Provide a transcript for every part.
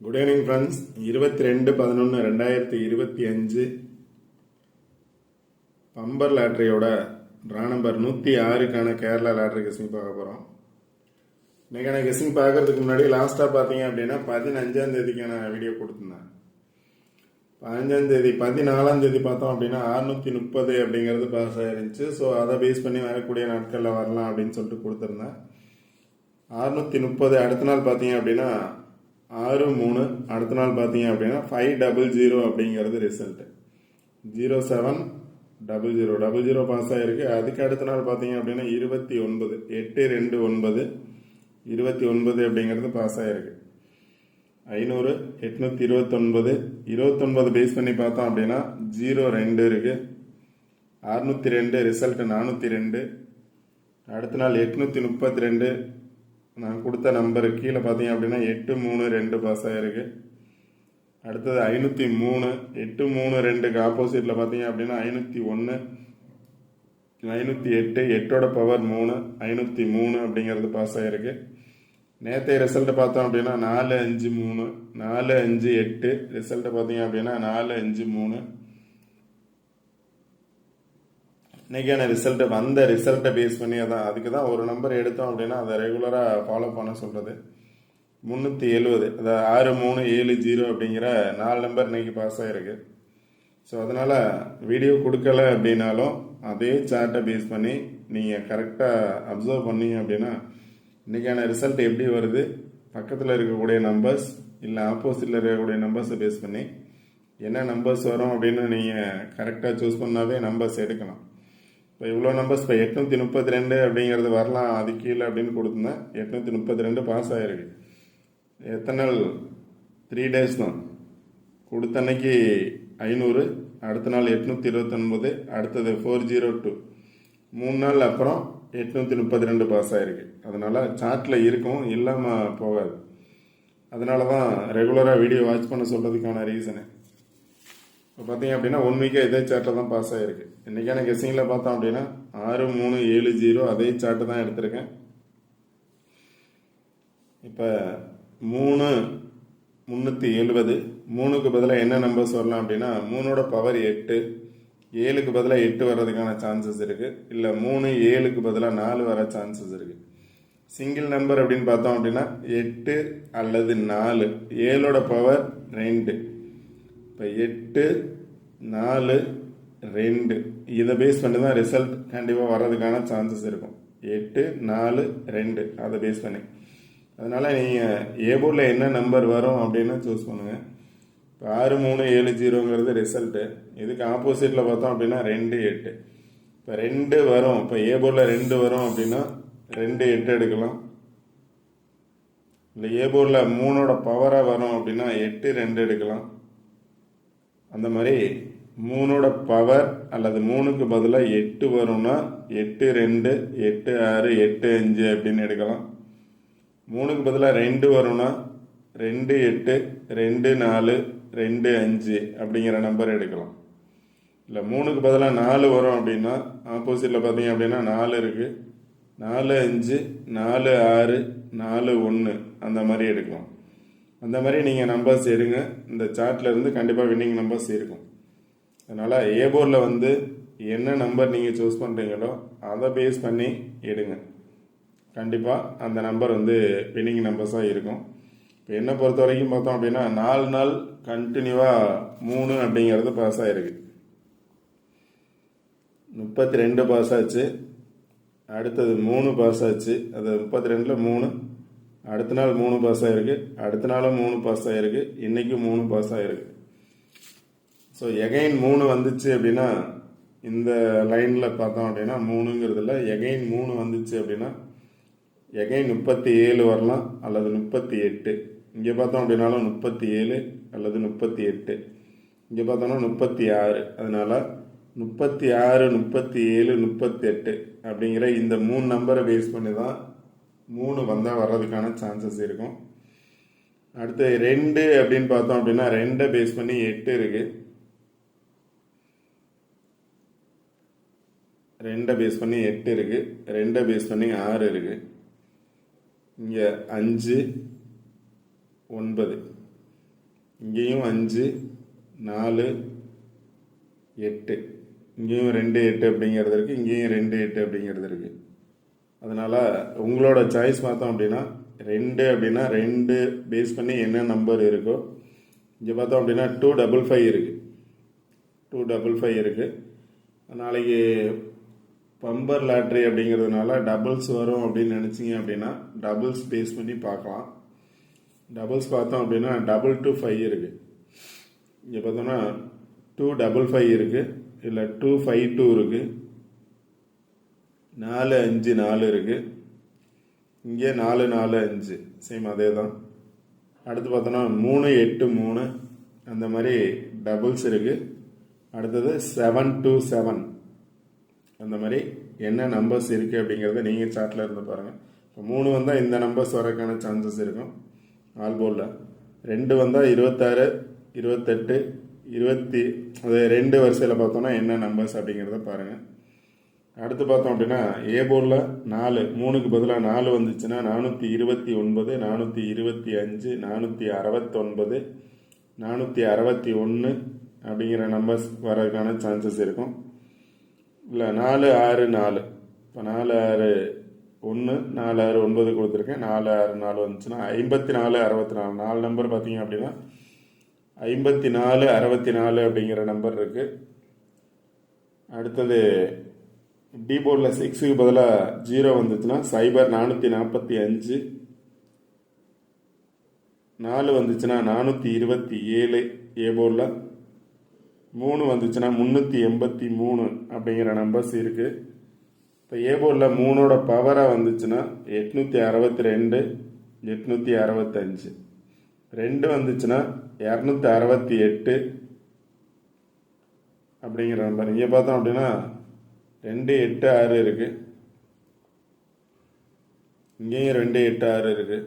Good evening friends இருபத்தி ரெண்டு பதினொன்று ரெண்டாயிரத்தி இருபத்தி அஞ்சு பம்பர் லாட்ரியோட ட்ரா நம்பர் நூற்றி ஆறுக்கான கேரளா லாட்ரி கெஸ்ஸிங் பார்க்க போகிறோம் இன்னைக்கான கெஸ்ஸிங் பார்க்கறதுக்கு முன்னாடி லாஸ்ட்டாக பார்த்தீங்க அப்படின்னா பதினஞ்சாம் தேதிக்கான வீடியோ கொடுத்துருந்தேன் பதினஞ்சாம் தேதி பதினாலாம் தேதி பார்த்தோம் அப்படின்னா அறுநூத்தி முப்பது அப்படிங்கிறது பாஸ் ஆயிருந்துச்சு. ஸோ அதை பேஸ் பண்ணி வரக்கூடிய நாட்களில் வரலாம் அப்படின்னு சொல்லிட்டு கொடுத்துருந்தேன். அறுநூத்தி முப்பது அடுத்த நாள் பார்த்தீங்க அப்படின்னா ஆறு மூணு அடுத்த நாள் பார்த்தீங்க அப்படின்னா ஃபைவ் டபுள் ஜீரோ அப்படிங்கிறது result zero seven double zero double zero pass ஆகிருக்கு அதுக்கு அடுத்த நாள் பார்த்தீங்க அப்படின்னா இருபத்தி ஒன்பது. எட்டு ரெண்டு ஒன்பது. இருபத்தி ஒன்பது அப்படிங்கிறது பாஸ் ஆகிருக்கு ஐநூறு எட்நூற்றி இருபத்தொன்பது. இருபத்தொன்பது பேஸ் பண்ணி பார்த்தோம் அப்படின்னா ஜீரோ ரெண்டு இருக்குது அறுநூற்றி ரெண்டு ரிசல்ட் நானூற்றி ரெண்டு. அடுத்த நாள் எட்நூற்றி முப்பத்தி ரெண்டு. நான் கொடுத்த நம்பரு. கீழே பார்த்தீங்க அப்படின்னா எட்டு மூணு ரெண்டு பாஸ் ஆயிருக்கு. அடுத்தது ஐநூற்றி மூணு எட்டு மூணு ரெண்டுக்கு ஆப்போசிட்டில் பார்த்தீங்க அப்படின்னா ஐநூற்றி ஒன்று ஐநூற்றி எட்டு எட்டோட பவர் மூணு ஐநூற்றி மூணு அப்படிங்கிறது பாஸ் ஆகிருக்கு நேற்றைய ரிசல்ட் பார்த்தோம் அப்படின்னா நாலு அஞ்சு மூணு நாலு அஞ்சு எட்டு. ரிசல்ட்டை பார்த்தீங்க அப்படின்னா நாலு அஞ்சு மூணு. இன்னைக்கான ரிசல்ட்டை வந்த ரிசல்ட்டை பேஸ் பண்ணி அதான் அதுக்கு தான் ஒரு நம்பர் எடுத்தோம் அப்படின்னா அதை ரெகுலராக ஃபாலோ பண்ண சொல்கிறது முந்நூற்றி எழுபது அது ஆறு மூணு ஏழு ஜீரோ அப்படிங்கிற நாலு நம்பர் இன்னைக்கு பாஸ் ஆகிருக்கு ஸோ அதனால் வீடியோ கொடுக்கல அப்படின்னாலும் அதே சார்ட்டை பேஸ் பண்ணி நீங்கள் கரெக்டாக அப்சர்வ் பண்ணீங்க அப்படின்னா இன்றைக்கான ரிசல்ட் எப்படி வருது? பக்கத்தில் இருக்கக்கூடிய நம்பர்ஸ் இல்லை ஆப்போசிட்டில் இருக்கக்கூடிய நம்பர்ஸை பேஸ் பண்ணி என்ன நம்பர்ஸ் வரும் அப்படின்னு நீங்கள் கரெக்டாக சூஸ் பண்ணாவே நம்பர்ஸ் எடுக்கலாம். இப்போ இவ்வளோ நம்பர்ஸ் இப்போ எட்நூற்றி முப்பத்தி ரெண்டு அப்படிங்கிறது வரலாம் அது கீழே அப்படின்னு கொடுத்துருந்தேன். எட்நூற்றி முப்பத்தி ரெண்டு பாஸ் ஆகிருக்கு எத்தனை நாள்? த்ரீ டேஸ் தான். கொடுத்த அன்னைக்கு ஐநூறு அடுத்த நாள் எட்நூற்றி இருபத்தொன்பது அடுத்தது ஃபோர் ஜீரோ டூ மூணு நாள் அப்புறம் எட்நூற்றி முப்பத்தி ரெண்டு பாஸ் ஆகிருக்கு அதனால் சார்ட்டில் இருக்கும் இல்லாமல் போகாது. அதனால தான் ரெகுலராக வீடியோ வாட்ச் பண்ண சொல்கிறதுக்கான ரீசனு இப்போ பார்த்தீங்க அப்படின்னா ஒன் வீக்காக இதே சார்ட்டில் தான் பாஸ் ஆகிருக்கு இன்றைக்கான கெஸ்ஸிங்கில் பார்த்தோம் அப்படின்னா ஆறு மூணு ஏழு ஜீரோ அதே சார்ட்டு தான் எடுத்திருக்கேன். இப்போ மூணு முந்நூற்றி எழுபது மூணுக்கு பதிலாக என்ன நம்பர்ஸ் வரலாம் அப்படின்னா மூணோட பவர் எட்டு ஏழுக்கு பதிலாக எட்டு வர்றதுக்கான சான்சஸ் இருக்குது இல்லை மூணு ஏழுக்கு பதிலாக நாலு வர சான்சஸ் இருக்குது சிங்கிள் நம்பர் அப்படின்னு பார்த்தோம் அப்படின்னா எட்டு அல்லது நாலு. ஏழோட பவர் ரெண்டு. இப்போ எட்டு நாலு ரெண்டு. இதை பேஸ் பண்ணி தான் ரிசல்ட் கண்டிப்பாக வர்றதுக்கான சான்சஸ் இருக்கும். எட்டு நாலு ரெண்டு. அதை பேஸ் பண்ணி. அதனால் நீங்கள் ஏ போர்டில் என்ன நம்பர் வரும் அப்படின்னு சூஸ் பண்ணுங்கள் இப்போ ஆறு மூணு ஏழு ஜீரோங்கிறது ரிசல்ட்டு இதுக்கு ஆப்போசிட்டில் பார்த்தோம் அப்படின்னா ரெண்டு எட்டு. இப்போ ரெண்டு வரும். இப்போ ஏ போர்டில் ரெண்டு வரும் அப்படின்னா ரெண்டு எட்டு எடுக்கலாம். இல்லை ஏ போர்டில் மூணோட பவராக வரும் அப்படின்னா எட்டு ரெண்டு எடுக்கலாம். அந்த மாதிரி மூணோட பவர் அல்லது மூணுக்கு பதிலாக எட்டு வரும்னா எட்டு ரெண்டு எட்டு ஆறு எட்டு அஞ்சு அப்படின்னு எடுக்கலாம். மூணுக்கு பதிலாக ரெண்டு வரும்னா ரெண்டு எட்டு ரெண்டு நாலு ரெண்டு அஞ்சு அப்படிங்கிற நம்பர் எடுக்கலாம். இல்லை மூணுக்கு பதிலாக நாலு வரும் அப்படின்னா ஆப்போசிட்டில் பார்த்தீங்க அப்படின்னா நாலு இருக்குது நாலு அஞ்சு நாலு ஆறு நாலு ஒன்று அந்த மாதிரி எடுக்கலாம். அந்த மாதிரி நீங்கள் நம்பர்ஸ் எடுங்க. இந்த சார்ட்டில் இருந்து கண்டிப்பாக வின்னிங் நம்பர்ஸ் இருக்கும். அதனால் ஏ போர்டில் வந்து என்ன நம்பர் நீங்கள் சூஸ் பண்ணுறீங்களோ அதை பேஸ் பண்ணி எடுங்க. கண்டிப்பாக அந்த நம்பர் வந்து வின்னிங் நம்பர்ஸாக இருக்கும். இப்போ என்னை பொறுத்த வரைக்கும் பார்த்தோம் அப்படின்னா நாலு நாள் கண்டினியூவாக மூணு அப்படிங்கிறது பாஸ் ஆகிருக்கு முப்பத்தி ரெண்டு பாஸ் ஆச்சு. அடுத்தது மூணு பாஸ் ஆச்சு. அது முப்பத்தி ரெண்டில் மூணு அடுத்த நாள் மூணு பாஸ் ஆகிருக்கு அடுத்த நாளும் மூணு பாஸ் ஆகிருக்கு இன்றைக்கும் மூணு பாஸ் ஆகிருக்கு ஸோ எகைன் மூணு வந்துச்சு அப்படின்னா இந்த லைனில் பார்த்தோம் அப்படின்னா மூணுங்கிறதுல எகைன் மூணு வந்துச்சு அப்படின்னா எகைன் முப்பத்தி ஏழு வரலாம் அல்லது முப்பத்தி எட்டு இங்கே பார்த்தோம் அப்படின்னாலும் முப்பத்தி ஏழு அல்லது முப்பத்தி எட்டு இங்கே பார்த்தோம்னா முப்பத்தி ஆறு அதனால முப்பத்தி ஆறு முப்பத்தி ஏழு முப்பத்தெட்டு அப்படிங்கிற இந்த மூணு நம்பரை பேஸ் பண்ணி தான் மூணு வந்தால் வர்றதுக்கான சான்சஸ் இருக்கும். அடுத்து ரெண்டு அப்படின்னு பார்த்தோம் அப்படின்னா ரெண்டை பேஸ் பண்ணி எட்டு இருக்கு. ரெண்டை பேஸ் பண்ணி எட்டு இருக்கு. ரெண்டை பேஸ் பண்ணி ஆறு இருக்கு. இங்கே அஞ்சு ஒன்பது. இங்கேயும் அஞ்சு நாலு எட்டு. இங்கேயும் ரெண்டு எட்டு அப்படிங்கிறது இருக்குது இங்கேயும் ரெண்டு எட்டு அப்படிங்கிறது இருக்குது அதனால் உங்களோட சாய்ஸ் பார்த்தோம் அப்படின்னா ரெண்டு அப்படின்னா ரெண்டு பேஸ் பண்ணி என்ன நம்பர் இருக்கோ இங்கே பார்த்தோம் அப்படின்னா டூ டபுள் ஃபைவ் இருக்குது டூ டபுள் ஃபைவ் இருக்குது நாளைக்கு பம்பர் லாட்ரி அப்படிங்கிறதுனால டபுள்ஸ் வரும் அப்படின்னு நினச்சிங்க அப்படின்னா டபுள்ஸ் பேஸ் பண்ணி பார்க்கலாம். டபுள்ஸ் பார்த்தோம் அப்படின்னா டபுள் டூ ஃபைவ் இருக்குது இங்கே பார்த்தோம்னா டூ டபுள் ஃபைவ் இருக்குது இல்லை டூ ஃபைவ் டூ இருக்குது நாலு அஞ்சு நாலு இருக்குது இங்கே நாலு நாலு அஞ்சு. சேம் அதே தான் அடுத்து பார்த்தோன்னா மூணு எட்டு மூணு. அந்த மாதிரி டபுள்ஸ் இருக்குது அடுத்தது செவன் டூ செவன் அந்த மாதிரி என்ன நம்பர்ஸ் இருக்குது அப்படிங்கிறத நீங்கள் சார்ட்டில் இருந்து பாருங்கள் இப்போ மூணு வந்தால் இந்த நம்பர்ஸ் வரக்கான சான்சஸ் இருக்கும். ஆல் போலில் ரெண்டு வந்தால் இருபத்தாறு இருபத்தெட்டு இருபத்தி அது ரெண்டு வரிசையில் பார்த்தோன்னா என்ன நம்பர்ஸ் அப்படிங்கிறத பாருங்கள் அடுத்து பார்த்தோம் அப்படின்னா ஏ போர்டில் நாலு மூணுக்கு பதிலாக நாலு வந்துச்சுன்னா நானூற்றி இருபத்தி ஒன்பது நானூற்றி இருபத்தி அஞ்சு நானூற்றி அறுபத்தொன்பது நானூற்றி அறுபத்தி ஒன்று அப்படிங்கிற நம்பர்ஸ் வரதுக்கான சான்சஸ் இருக்கும். இல்லை நாலு ஆறு நாலு. இப்போ நாலு ஆறு ஒன்று நாலு ஆறு ஒன்பது கொடுத்துருக்கேன். நாலு ஆறு நாலு வந்துச்சுன்னா ஐம்பத்தி நாலு அறுபத்தி நாலு. நாலு நம்பர் பார்த்தீங்க அப்படின்னா ஐம்பத்தி நாலு அறுபத்தி நாலு அப்படிங்கிற நம்பர் இருக்குது அடுத்தது டி போர்டில் சிக்ஸுக்கு பதிலாக ஜீரோ வந்துச்சுன்னா சைபர் நானூற்றி நாற்பத்தி அஞ்சு நாலு வந்துச்சுன்னா நானூற்றி இருபத்தி ஏழு ஏ போர்டில் மூணு வந்துச்சுன்னா முந்நூற்றி எண்பத்தி மூணு அப்படிங்கிற நம்பர்ஸ் இருக்குது இப்போ ஏ போர்டில் மூணோட பவராக வந்துச்சுன்னா எட்நூற்றி அறுபத்தி ரெண்டு எட்நூற்றி அறுபத்தஞ்சு ரெண்டு வந்துச்சுன்னா இரநூத்தி அறுபத்தி எட்டு அப்படிங்கிற நம்பர் இங்கே பார்த்தோம் அப்படின்னா ரெண்டு எட்டு ஆறு இருக்குது இங்கேயும் ரெண்டு எட்டு ஆறு இருக்குது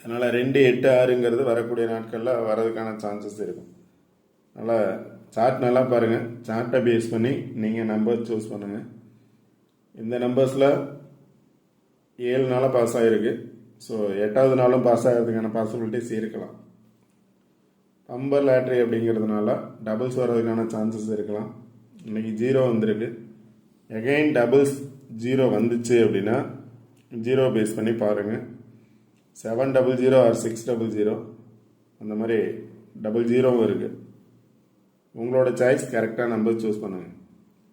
அதனால் ரெண்டு எட்டு ஆறுங்கிறது வரக்கூடிய நாட்களில் வரதுக்கான சான்சஸ் இருக்கும். அதனால் சார்ட் நல்லா பாருங்கள் சார்ட்டை பேஸ் பண்ணி நீங்கள் நம்பர் சூஸ் பண்ணுங்கள் இந்த நம்பர்ஸில் ஏழு நாளாக பாஸ் ஆகிருக்கு ஸோ எட்டாவது நாளும் பாஸ் ஆகிறதுக்கான பாசிபிலிட்டிஸ் இருக்கலாம். பம்பர் லாட்ரி அப்படிங்கிறதுனால டபுள்ஸ் வர்றதுக்கான சான்சஸ் இருக்கலாம். இன்னைக்கு ஜீரோ வந்திருக்கு. எகைன் டபுள்ஸ் ஜீரோ வந்துச்சு அப்படின்னா ஜீரோ பேஸ் பண்ணி பாருங்கள் seven double zero or six double zero அந்த மாதிரி டபுள் ஜீரோவும் இருக்குது உங்களோட சாய்ஸ் கரெக்டாக நம்பர் சூஸ் பண்ணுங்கள்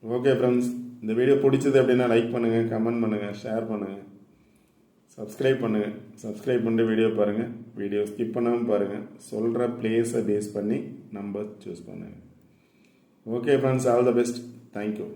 ஓகே ஃப்ரெண்ட்ஸ் இந்த வீடியோ பிடிச்சது அப்படின்னா லைக் பண்ணுங்கள் கமெண்ட் பண்ணுங்கள் ஷேர் பண்ணுங்கள் சப்ஸ்கிரைப் பண்ணுங்கள் சப்ஸ்கிரைப் பண்ணிட்டு வீடியோ பாருங்கள் வீடியோ ஸ்கிப் பண்ணாமல் பாருங்கள் சொல்கிற பிளேஸை பேஸ் பண்ணி நம்பர் சூஸ் பண்ணுங்கள் okay friends all the best thank you